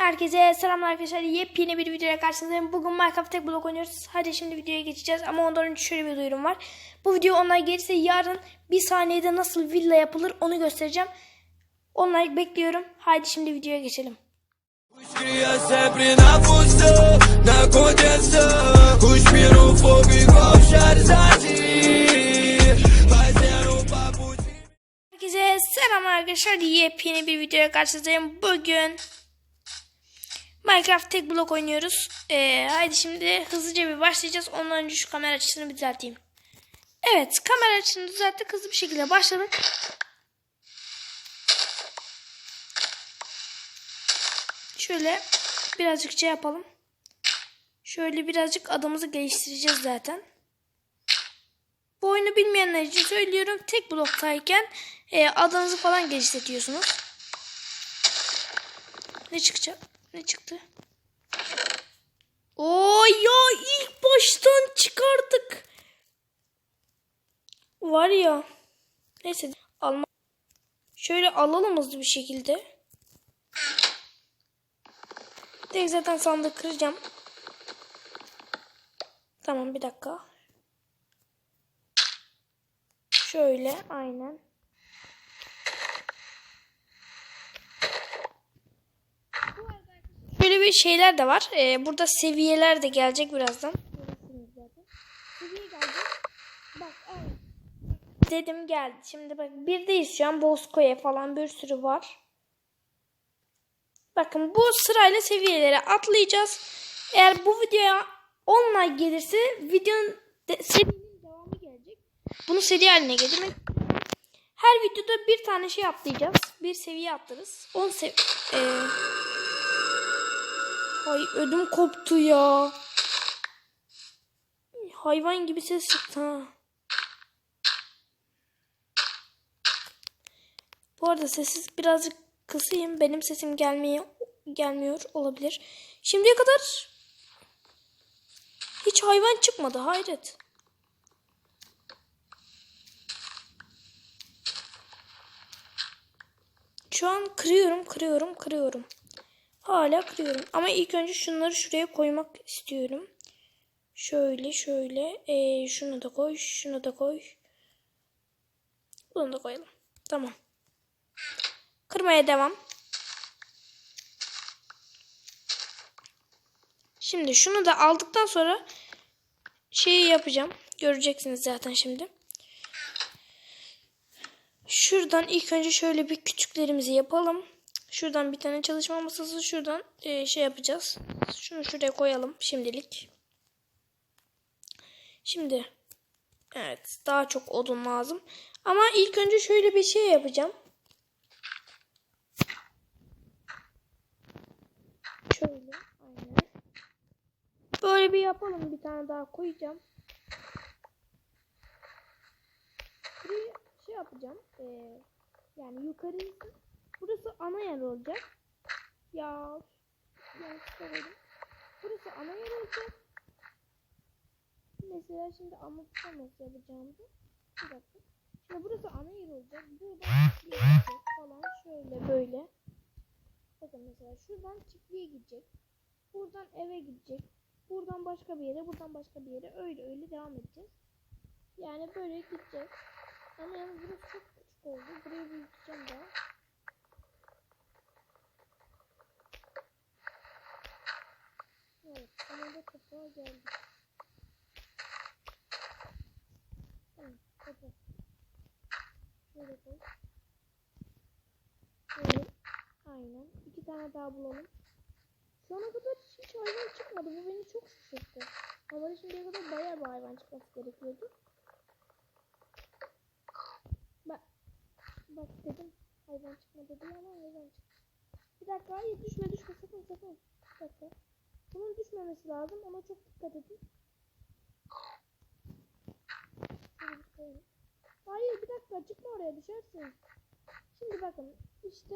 Herkese selamlar arkadaşlar. Yepyeni bir videoya karşınızdayım. Bugün Minecraft tek blok oynuyoruz. Hadi şimdi videoya geçeceğiz. Ama ondan önce şöyle bir duyurum var. Bu video onlar gelirse yarın bir saniyede nasıl villa yapılır onu göstereceğim. Onlar bekliyorum. Haydi şimdi videoya geçelim. Herkese selamlar arkadaşlar. Yepyeni bir videoya karşınızdayım. Bugün Minecraft tek blok oynuyoruz. Ee, haydi şimdi hızlıca bir başlayacağız. Ondan önce şu kamera açısını bir düzelteyim. Evet kamera açısını düzelttik. Hızlı bir şekilde başladık. Şöyle birazcık şey yapalım. Şöyle birazcık adımızı geliştireceğiz zaten. Bu oyunu bilmeyenler için söylüyorum. Tek bloktayken e, adınızı falan geliştiriyorsunuz. Ne çıkacak? Ne çıktı? Oo ya ilk baştan çıkardık. Var ya. Neyse alma. Şöyle alalım hızlı bir şekilde. Tek zaten sandık kıracağım. Tamam bir dakika. Şöyle aynen. Böyle bir şeyler de var. Ee, burada seviyeler de gelecek birazdan. Dedim geldi. Şimdi bak birdeyiz şu an. Bozkoya falan bir sürü var. Bakın bu sırayla seviyelere atlayacağız. Eğer bu videoya 10 like gelirse videonun de, serinin devamı gelecek. Bunu seri haline getirmek. Her videoda bir tane şey atlayacağız. Bir seviye atlarız. 10 sev... Ee... Ay ödüm koptu ya. Hayvan gibi ses çıktı ha. Bu arada sessiz birazcık kısayım. Benim sesim gelmeye gelmiyor olabilir. Şimdiye kadar hiç hayvan çıkmadı. Hayret. Şu an kırıyorum, kırıyorum, kırıyorum. Hala kırıyorum. Ama ilk önce şunları şuraya koymak istiyorum. Şöyle, şöyle. Ee, şunu da koy, şunu da koy. Bunu da koyalım. Tamam. Kırmaya devam. Şimdi şunu da aldıktan sonra şeyi yapacağım. Göreceksiniz zaten şimdi. Şuradan ilk önce şöyle bir küçüklerimizi yapalım. Şuradan bir tane çalışma masası. Şuradan e, şey yapacağız. Şunu şuraya koyalım şimdilik. Şimdi evet daha çok odun lazım. Ama ilk önce şöyle bir şey yapacağım. Şöyle aynen. Böyle bir yapalım. Bir tane daha koyacağım. Burayı şey yapacağım. Ee, yani yukarı Burası ana yer olacak. Ya söyledim. Burası ana yer olacak. Mesela şimdi anlatsam nasıl yapacağımı. Bir dakika. Şimdi burası ana yer olacak. Buradan çiftliğe gidecek falan şöyle böyle. Bakın mesela şuradan çiftliğe gidecek. Buradan eve gidecek. Buradan başka bir yere, buradan başka bir yere öyle öyle devam edeceğiz. Yani böyle gideceğiz. Ama yani burası çok küçük oldu. Burayı büyüteceğim daha. Evet, geldik. Tamam. Aynen. İki tane daha bulalım. Şu ana kadar hiç hayvan çıkmadı. Bu beni çok şaşırttı. Ama şimdiye kadar bayağı bir hayvan çıkması gerekiyordu. Bak. Bak dedim hayvan çıkmadı diye ama hayvan çıktı. Bir dakika hayır düşme düşme sakın sakın. Bir dakika. Bunun düşmemesi lazım. Ona çok dikkat edin. Hayır bir dakika çıkma oraya düşersin. Şimdi bakın işte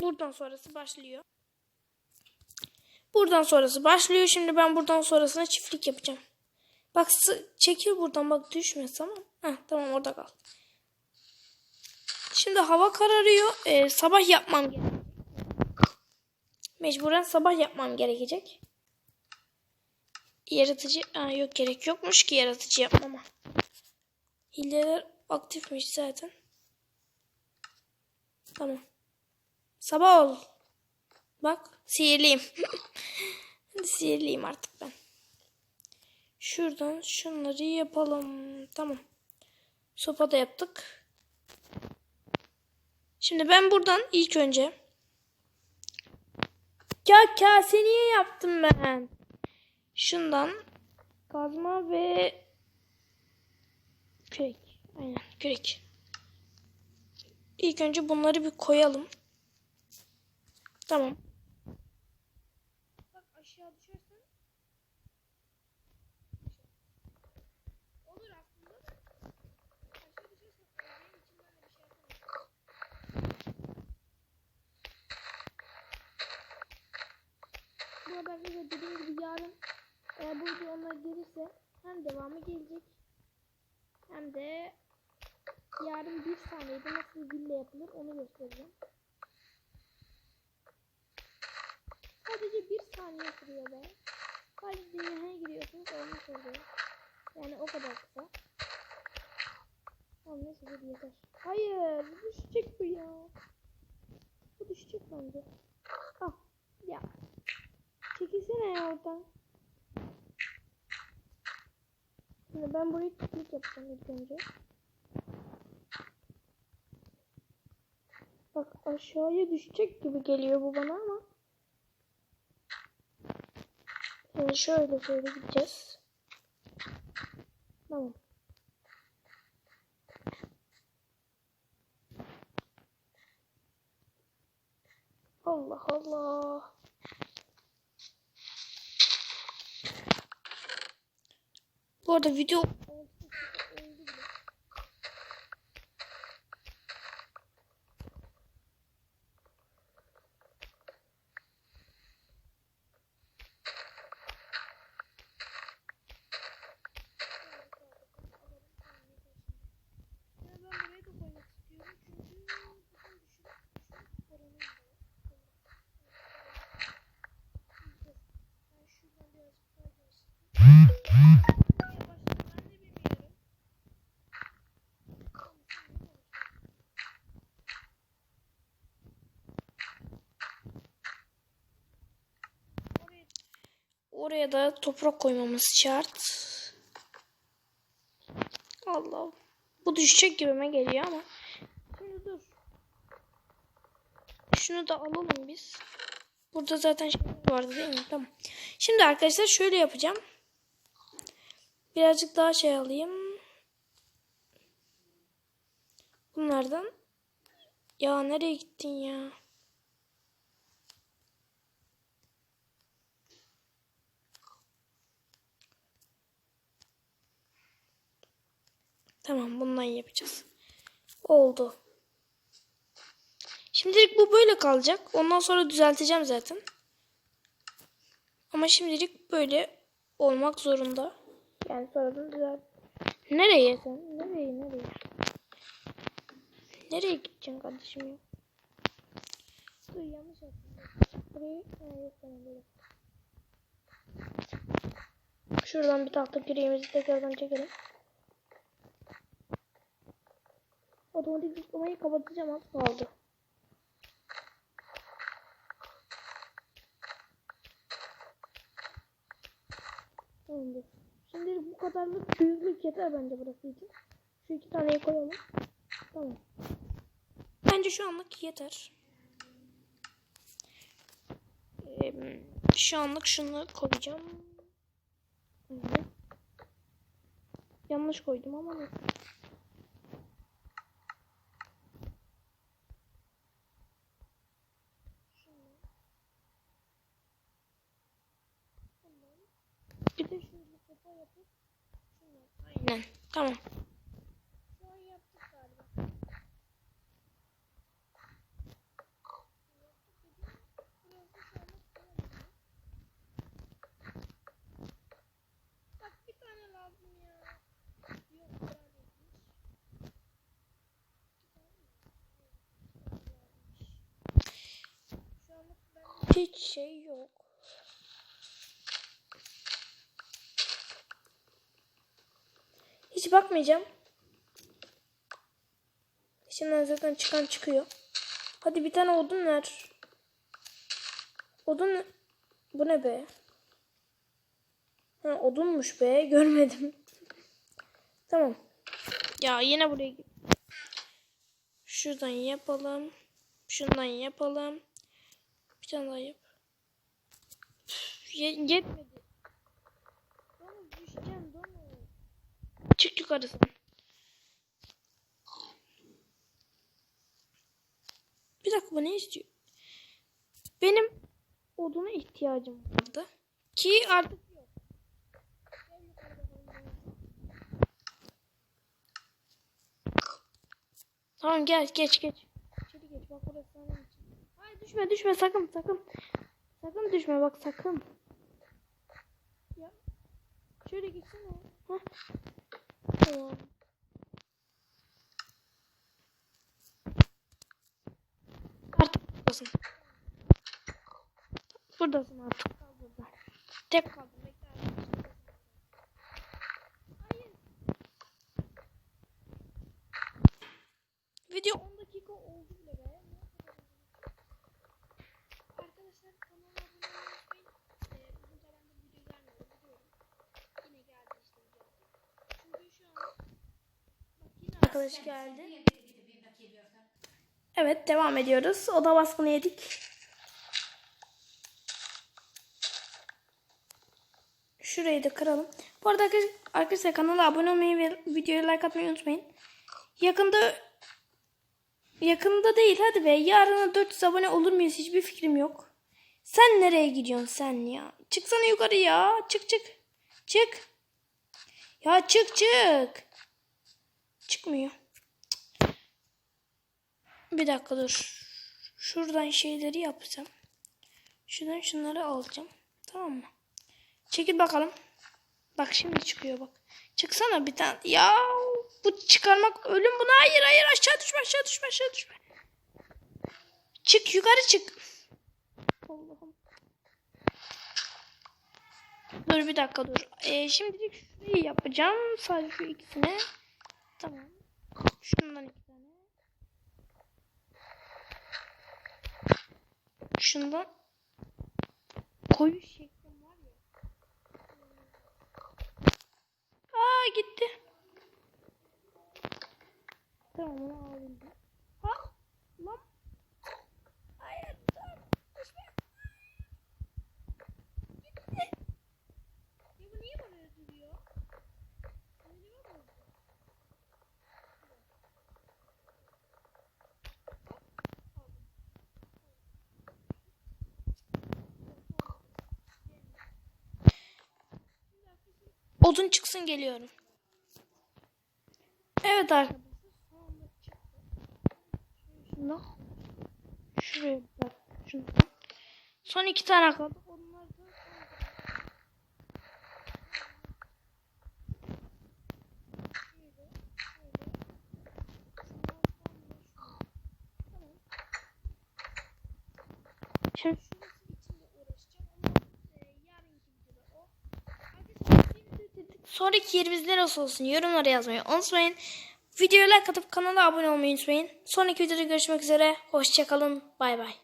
buradan sonrası başlıyor. Buradan sonrası başlıyor. Şimdi ben buradan sonrasına çiftlik yapacağım. Bak çekil buradan bak düşme tamam. Heh, tamam orada kal. Şimdi hava kararıyor. Ee, sabah yapmam gerekiyor. Mecburen sabah yapmam gerekecek. Yaratıcı... Aa, yok gerek yokmuş ki yaratıcı yapmama. Hileler aktifmiş zaten. Tamam. Sabah ol. Bak sihirliyim. Sihirliyim artık ben. Şuradan şunları yapalım. Tamam. Sopa da yaptık. Şimdi ben buradan ilk önce ya kase niye yaptım ben? Şundan kazma ve kürek. Aynen kürek. İlk önce bunları bir koyalım. Tamam. Bak aşağı düşersen. Olur aslında da. Aşağı düşersen benim içimden de bir şey yapamam. Bu arada arkadaşlar dediğim gibi yarın eğer bu video onlar gelirse hem devamı gelecek hem de yarın bir saniyede nasıl villa yapılır onu göstereceğim. Sadece bir saniye sürüyor be. Sadece dünyaya giriyorsunuz olmuş oluyor. Yani o kadar kısa. Tamam neyse hadi yeter. Hayır düşecek bu ya. Bu düşecek bence. Ah ya. Çekilsene ya oradan. Şimdi ben burayı piknik yapacağım ilk önce. Bak aşağıya düşecek gibi geliyor bu bana ama. Şimdi şöyle şöyle gideceğiz. Tamam. Allah Allah. Bu arada video oraya da toprak koymamız şart. Allah. Bu düşecek gibime geliyor ama. Şimdi dur. Şunu da alalım biz. Burada zaten şey vardı değil mi? Tamam. Şimdi arkadaşlar şöyle yapacağım. Birazcık daha şey alayım. Bunlardan. Ya nereye gittin ya? Tamam bundan yapacağız. Oldu. Şimdilik bu böyle kalacak. Ondan sonra düzelteceğim zaten. Ama şimdilik böyle olmak zorunda. Yani sonradan düzelt. Nereye sen? Nereye nereye? Nereye gideceksin kardeşim ya? dur yanlış yaptım. Burayı böyle. Şuradan bir tahta küreğimizi tekrardan çekelim. Otomatik zıplamayı kapatacağım az kaldı. Tamamdır. Şimdi bu kadarlık büyüklük yeter bence burası için. Şu iki taneyi koyalım. Tamam. Bence şu anlık yeter. Ee, şu anlık şunu koyacağım. Evet. Yanlış koydum ama neyse. Bir de şöyle sopa yapıp şunu yap. Aynen. Tamam. Şu an yaptık galiba. Yaptık dediğim burası şu anlık tamam. Bak bir tane lazım ya. Yok biraz etmiş. İki tane mi? Yok, bir tane lazımmış. Şu anlık ben Hiç şey yok. Hiç bakmayacağım. Şimdi zaten çıkan çıkıyor. Hadi bir tane odun ver. Odun bu ne be? Ha, odunmuş be. Görmedim. tamam. Ya yine buraya. Şuradan yapalım. Şundan yapalım. Bir tane daha yap. Ye- yetmedi. Donuz düşeceğim. Çık yukarısın. Bir dakika bu ne istiyor? Benim oduna ihtiyacım vardı. Ki artık yok. Tamam gel geç geç. İçeri geç bak burası senin için. Hayır düşme düşme sakın sakın. Sakın düşme bak sakın. Ya şöyle gitsene. Hah. Tamam. Artık buradasın. Buradasın artık. Burada. Tek kaldım. Video 10 dakika oldu bile be. Arkadaşlar kanalıma abone olmayı unutmayın. Ee, uzun zamandır video gelmiyor biliyorum. Yine geldi işte video. Çünkü şu an bak yine arkadaş geldi. Evet devam ediyoruz. Oda baskını yedik. Şurayı da kıralım. Bu arada arkadaş- arkadaşlar kanala abone olmayı ve videoya like atmayı unutmayın. Yakında yakında değil hadi be. Yarına 400 abone olur muyuz hiçbir fikrim yok. Sen nereye gidiyorsun sen ya? Çıksana yukarı ya. Çık çık. Çık. Ya çık çık. Çıkmıyor. Bir dakika dur. Şuradan şeyleri yapacağım. Şuradan şunları alacağım. Tamam mı? Çekil bakalım. Bak şimdi çıkıyor bak. Çıksana bir tane. Ya bu çıkarmak ölüm buna. Hayır hayır aşağı düşme aşağı düşme aşağı düşme. Çık yukarı çık. Allah'ım. Dur bir dakika dur. Ee, şimdilik şurayı yapacağım. Sadece şu ikisini. Tamam. Şundan iki tane. Şundan koyu şeklim var ya. Aa gitti. Tamam onu alabildim. Ha? Lan. Hayır dur. Düşme. Gitti. Ya bu niye böyle duruyor? Sinirimi bozdu. Hop, aldım. Odun çıksın geliyorum. Evet arkadaşlar. Şunu şuraya bak. Şunu. Son iki tane kaldı. Onlar da Şöyle, şöyle. Şunlardan da şu. Tamam. Şimdi şurası için de uğraşacağım ama e, yarınki videoda o. Arkadaşlar bir video dedik. Sonraki yerimiz neresi olsun yorumlara yazmayı unutmayın. Videoya like atıp kanala abone olmayı unutmayın. Sonraki videoda görüşmek üzere. Hoşçakalın. Bay bay.